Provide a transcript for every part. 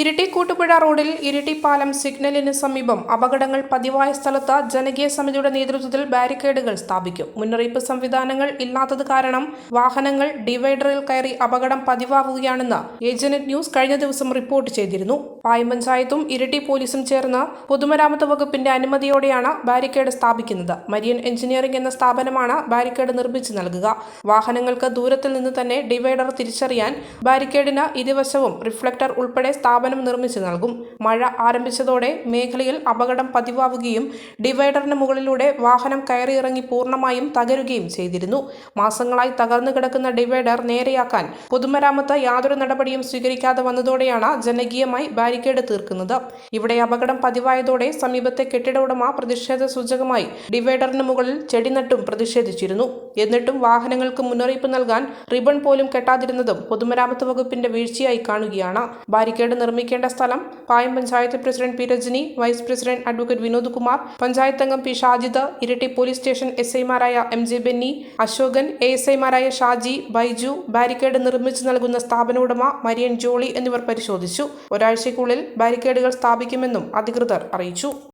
ഇരിട്ടി കൂട്ടുപുഴ റോഡിൽ ഇരിട്ടിപ്പാലം സിഗ്നലിന് സമീപം അപകടങ്ങൾ പതിവായ സ്ഥലത്ത് ജനകീയ സമിതിയുടെ നേതൃത്വത്തിൽ ബാരിക്കേഡുകൾ സ്ഥാപിക്കും. മുന്നറിയിപ്പ് സംവിധാനങ്ങൾ ഇല്ലാത്തത് കാരണം വാഹനങ്ങൾ ഡിവൈഡറിൽ കയറി അപകടം പതിവാകുകയാണെന്ന് ഏജനറ്റ് ന്യൂസ് കഴിഞ്ഞ ദിവസം റിപ്പോർട്ട് ചെയ്തിരുന്നു. പായം പഞ്ചായത്തും ഇരിട്ടി പോലീസും ചേർന്ന് പൊതുമരാമത്ത് വകുപ്പിന്റെ അനുമതിയോടെയാണ് ബാരിക്കേഡ് സ്ഥാപിക്കുന്നത്. മരിയൻ എഞ്ചിനീയറിംഗ് എന്ന സ്ഥാപനമാണ് ബാരിക്കേഡ് നിർമ്മിച്ചു നൽകുക. വാഹനങ്ങൾക്ക് ദൂരത്തിൽ നിന്ന് തന്നെ ഡിവൈഡർ തിരിച്ചറിയാൻ ബാരിക്കേഡിന് ഇരുവശവും റിഫ്ലക്ടർ ഉൾപ്പെടെ സ്ഥാപനം നിർമ്മിച്ചു നൽകും. മഴ ആരംഭിച്ചതോടെ മേഖലയിൽ അപകടം പതിവാവുകയും ഡിവൈഡറിന് മുകളിലൂടെ വാഹനം കയറിയിറങ്ങി പൂർണമായും തകരുകയും ചെയ്തിരുന്നു. മാസങ്ങളായി തകർന്നു കിടക്കുന്ന ഡിവൈഡർ നേരെയാക്കാൻ പൊതുമരാമത്ത് യാതൊരു നടപടിയും സ്വീകരിക്കാതെ വന്നതോടെയാണ് ജനകീയമായി ബാരിക്കേഡ് തീർക്കുന്നത്. ഇവിടെ അപകടം പതിവായതോടെ സമീപത്തെ കെട്ടിട ഉടമ പ്രതിഷേധ സൂചകമായി ഡിവൈഡറിന് മുകളിൽ ചെടി നട്ടും പ്രതിഷേധിച്ചിരുന്നു. എന്നിട്ടും വാഹനങ്ങൾക്ക് മുന്നറിയിപ്പ് നൽകാൻ റിബൺ പോലും കെട്ടാതിരുന്നതും പൊതുമരാമത്ത് വകുപ്പിന്റെ വീഴ്ചയായി കാണുകയാണ്. ബാരിക്കേഡ് നിർമ്മിക്കേണ്ട സ്ഥലം Payam panchayat president P Rajani vice president advocate Vinod Kumar panchayat അംഗം P Shajid Iritty police station S ഐമാരായ M J Benny Ashokan A S ഐമാരായ ഷാജി ബൈജു ബാരിക്കേഡ് നിർമ്മിച്ചു നൽകുന്ന സ്ഥാപന ഉടമ മരിയൻ ജോളി എന്നിവർ പരിശോധിച്ചു. ഒരാഴ്ചയ്ക്കുള്ളിൽ ബാരിക്കേഡുകൾ സ്ഥാപിക്കുമെന്നും അധികൃതർ അറിയിച്ചു.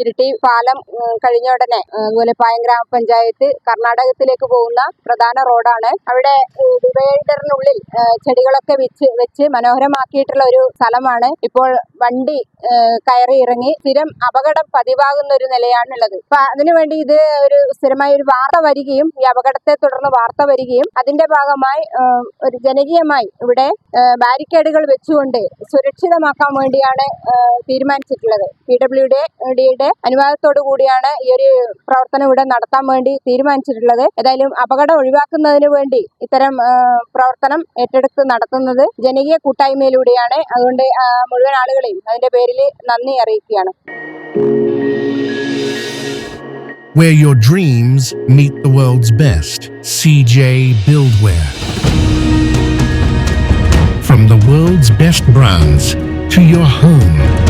ഇരിട്ടി പാലം കഴിഞ്ഞ ഉടനെ ഉം, അതുപോലെ പായം ഗ്രാമപഞ്ചായത്ത് കർണാടകത്തിലേക്ക് പോകുന്ന പ്രധാന റോഡാണ്. അവിടെ ഡിവൈഡറിനുള്ളിൽ ചെടികളൊക്കെ വെച്ച് വെച്ച് മനോഹരമാക്കിയിട്ടുള്ള ഒരു സ്ഥലമാണ്. ഇപ്പോൾ വണ്ടി കയറി ഇറങ്ങി സ്ഥിരം അപകടം പതിവാകുന്ന ഒരു നിലയാണുള്ളത്. അപ്പൊ അതിനുവേണ്ടി ഇത് ഒരു സ്ഥിരമായ ഒരു വാർത്ത വരികയും ഈ അപകടത്തെ തുടർന്ന് വാർത്ത വരികയും അതിന്റെ ഭാഗമായി ഒരു ജനകീയമായി ഇവിടെ ബാരിക്കേഡുകൾ വെച്ചുകൊണ്ട് സുരക്ഷിതമാക്കാൻ വേണ്ടിയാണ് തീരുമാനിച്ചിട്ടുള്ളത്. പി ഡബ്ല്യു ഡിയുടെ അനുവാദത്തോടു കൂടിയാണ് ഈ ഒരു പ്രവർത്തനം ഇവിടെ നടത്താൻ വേണ്ടി തീരുമാനിച്ചിട്ടുള്ളത് ഏതായാലും അപകടം ഒഴിവാക്കുന്നതിന് വേണ്ടി ഇത്തരം പ്രവർത്തനം ഏറ്റെടുത്ത് നടത്തുന്നത് ജനകീയ കൂട്ടായ്മയിലൂടെയാണ് അതുകൊണ്ട് മുഴുവൻ ആളുകളെയും അതിന്റെ പേരിൽ നന്ദി അറിയിക്കുകയാണ് Where your dreams meet the world's best. CJ Buildware. From the world's best brands to your home.